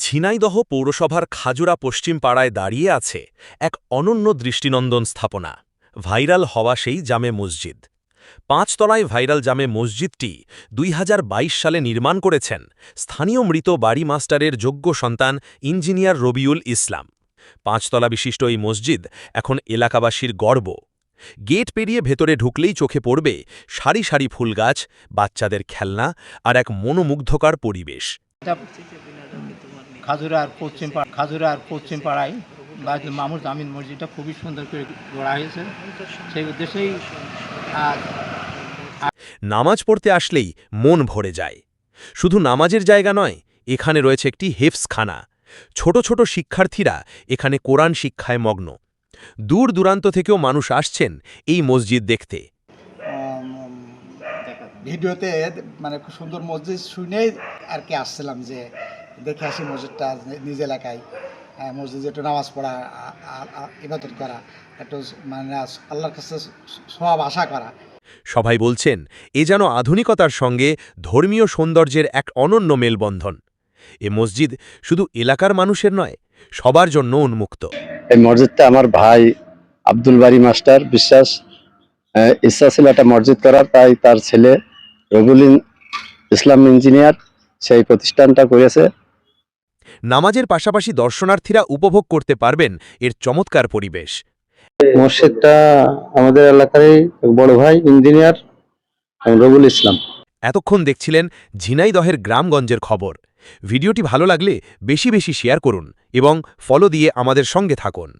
ঝিনাইদহ পৌরসভার খাজুরা পশ্চিম পাড়ায় দাঁড়িয়ে আছে এক অনন্য দৃষ্টিনন্দন স্থাপনা। ভাইরাল হওয়া সেই জামে মসজিদ। পাঁচতলায় ভাইরাল জামে মসজিদটি দুই হাজার বাইশ সালে নির্মাণ করেছেন স্থানীয় মৃত বাড়ি মাস্টারের যোগ্য সন্তান ইঞ্জিনিয়ার রবিউল ইসলাম। পাঁচতলা বিশিষ্ট এই মসজিদ এখন এলাকাবাসীর গর্ব। গেট পেরিয়ে ভেতরে ঢুকলেই চোখে পড়বে সারি সারি ফুলগাছ, বাচ্চাদের খেলনা আর এক মনোমুগ্ধকর পরিবেশ। খাজুরার পশ্চিম পাড়া খাজুরার পশ্চিম পাড়ায় বাইতুল মামুর জামিন মসজিদটা খুবই সুন্দর করে গড়া হয়েছে। সেই উদ্দেশ্যেই আজ নামাজ পড়তে আসলেই মন ভরে যায়। শুধু নামাজের জায়গা নয় এখানে রয়েছে একটি হেফসখানা ছোট ছোট শিক্ষার্থীরা এখানে কোরআন শিক্ষায় মগ্ন। দূর দূরান্ত থেকেও মানুষ আসছেন এই মসজিদ দেখতে। ভিডিওতে মানে খুব সুন্দর মসজিদ শুনেই আর কি আসছিলাম যে দেখে আসি মসজিদটা নিজ এলাকায়। মসজিদে একটু নামাজ পড়া ইবাদত করা একটু মানে আল্লাহর কাছে সব আশা করা। সবাই বলছেন এ যেন আধুনিকতার সঙ্গে ধর্মীয় সৌন্দর্যের এক অনন্য মেলবন্ধন। এ মসজিদ শুধু এলাকার মানুষের নয় সবার জন্য উন্মুক্ত। এই মসজিদটা আমার ভাই আব্দুল বাড়ি মাস্টার বিশ্বাস ইচ্ছা ছিল একটা মসজিদ করার তাই তার ছেলে রবুল ইসলাম ইঞ্জিনিয়ার সেই প্রতিষ্ঠানটা করেছে। নামাজের পাশাপাশি দর্শনার্থীরা উপভোগ করতে পারবেন এর চমৎকার পরিবেশ। মসজিদটা আমাদের এলাকারই বড় ভাই ইঞ্জিনিয়ার রবুল ইসলাম। এতক্ষণ দেখছিলেন ঝিনাইদহের গ্রামগঞ্জের খবর। ভিডিওটি ভালো লাগলে বেশি বেশি শেয়ার করুন এবং ফলো দিয়ে আমাদের সঙ্গে থাকুন।